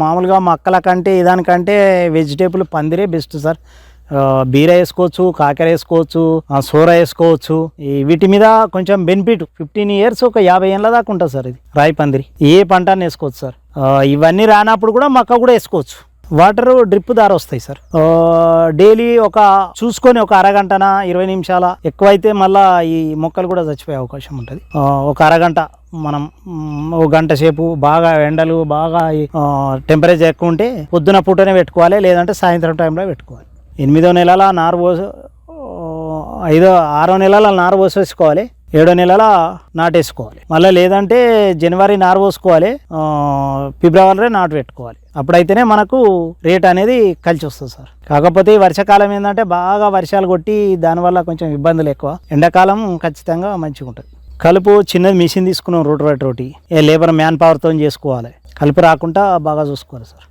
మామూలుగా మొక్కల కంటే దానికంటే వెజిటేబుల్ పందిరే బెస్ట్ సార్. బీర వేసుకోవచ్చు కాకర వేసుకోవచ్చు సోర వేసుకోవచ్చు. వీటి మీద కొంచెం బెనిఫిట్ ఫిఫ్టీన్ ఇయర్స్ ఒక యాభై ఏళ్ళ దాకా ఉంటుంది సార్ ఇది రాయి పందిరి. ఏ పంటని వేసుకోవచ్చు సార్. ఇవన్నీ రానప్పుడు కూడా మక్క కూడా వేసుకోవచ్చు. వాటర్ డ్రిప్ దారి వస్తాయి సార్. డైలీ ఒక చూసుకొని ఒక అరగంటన ఇరవై నిమిషాల ఎక్కువైతే మళ్ళా ఈ మొక్కలు కూడా చచ్చిపోయే అవకాశం ఉంటుంది. ఒక అరగంట మనం ఓ ఒక గంట సేపు బాగా ఎండలు బాగా టెంపరేచర్ ఎక్కువ ఉంటే పొద్దున పూటనే పెట్టుకోవాలి లేదంటే సాయంత్రం టైంలో పెట్టుకోవాలి. ఎనిమిదో నెలల నారు పోసు ఐదో ఆరో నెలల నారు పోసేసుకోవాలి. ఏడో నెలల నాటేసుకోవాలి. మళ్ళీ లేదంటే జనవరి నారు పోసుకోవాలి. ఫిబ్రవరిలో ఫిబ్రవరి నాటు పెట్టుకోవాలి. అప్పుడైతేనే మనకు రేట్ అనేది కలిసి వస్తుంది సార్. కాకపోతే ఈ వర్షాకాలం ఏంటంటే బాగా వర్షాలు కొట్టి దానివల్ల కొంచెం ఇబ్బందులు ఎక్కువ. ఎండాకాలం ఖచ్చితంగా మంచిగా ఉంటుంది. కలుపు చిన్నది మిషన్ తీసుకున్నాం రోటి రోటి రోటి. ఏ లేబర్ మ్యాన్ పవర్తో చేసుకోవాలి. కలుపు రాకుండా బాగా చూసుకోవాలి సార్.